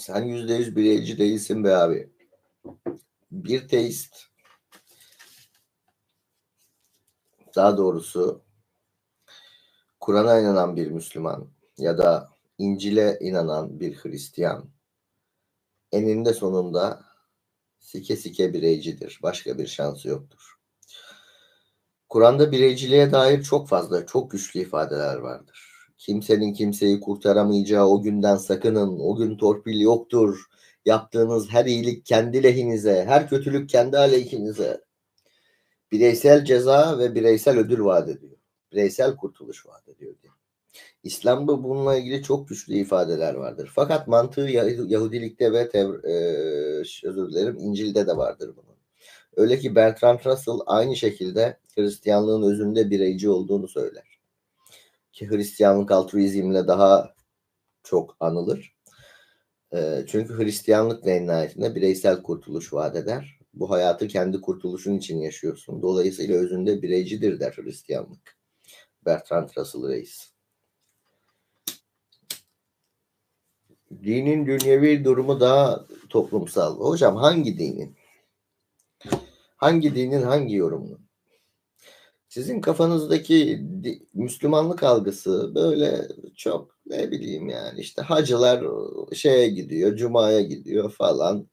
Sen yüzde yüz bireyci değilsin be abi. Bir teist daha doğrusu Kur'an'a inanan bir Müslüman ya da İncil'e inanan bir Hristiyan eninde sonunda sike sike bireycidir. Başka bir şansı yoktur. Kur'an'da bireyciliğe dair çok fazla, çok güçlü ifadeler vardır. Kimsenin kimseyi kurtaramayacağı o günden sakının, o gün torpil yoktur. Yaptığınız her iyilik kendi lehinize, her kötülük kendi aleyhinize. Bireysel ceza ve bireysel ödül vaat ediyor. Bireysel kurtuluş vaat ediyor diye. İslam'da bununla ilgili çok güçlü ifadeler vardır. Fakat mantığı Yahudilikte ve tev- e, özür dilerim İncil'de de vardır bunun. Öyle ki Bertrand Russell aynı şekilde Hristiyanlığın özünde bireyci olduğunu söyler. Ki Hristiyanlık altruizmle daha çok anılır. E, çünkü Hristiyanlık en nihayetinde bireysel kurtuluş vaat eder. Bu hayatı kendi kurtuluşun için yaşıyorsun. Dolayısıyla özünde bireycidir der Hristiyanlık. Bertrand Russell Reis. Dinin dünyevi durumu daha toplumsal. Hocam hangi dinin? Hangi dinin hangi yorumunu? Sizin kafanızdaki Müslümanlık algısı böyle çok ne bileyim yani işte hacılar şeye gidiyor, cumaya gidiyor falan.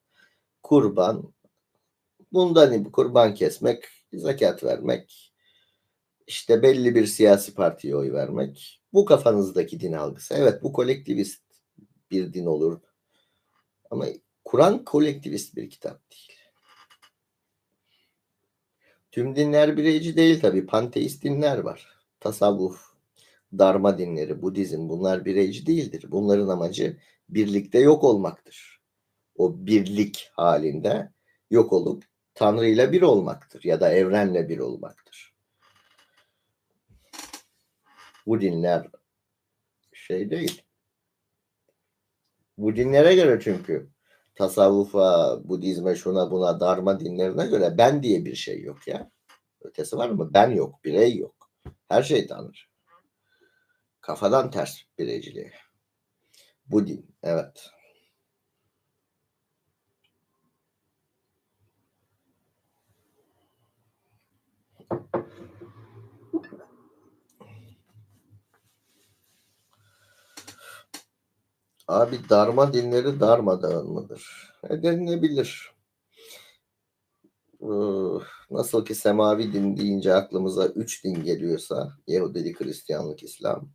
Kurban. Bundan ibaret kurban kesmek, zekat vermek, işte belli bir siyasi partiye oy vermek. Bu kafanızdaki din algısı. Evet bu kolektivist bir din olur. Ama Kur'an kolektivist bir kitap değil. Tüm dinler bireyci değil tabi. Panteist dinler var. Tasavvuf, darma dinleri, Budizm bunlar bireyci değildir. Bunların amacı birlikte yok olmaktır. O birlik halinde yok olup Tanrı ile bir olmaktır ya da evrenle bir olmaktır. Bu dinler şey değil. Bu dinlere göre çünkü tasavvufa, Budizme, şuna buna, darma dinlerine göre ben diye bir şey yok ya. Ötesi var mı? Ben yok, birey yok. Her şey Tanrı. Kafadan ters bireyciliğe. Bu din, evet. Abi darma dinleri darmadağın mıdır? E denilebilir. Ee, Nasıl ki semavi din deyince aklımıza üç din geliyorsa Yahudilik, Hristiyanlık, İslam.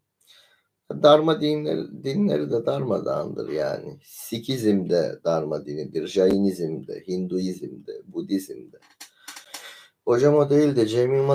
Darma dinleri, dinleri de darmadağındır yani. Sikizm de darma dinidir. Jainizm de, Hinduizm de, Budizm de. Hocam o değil de Cem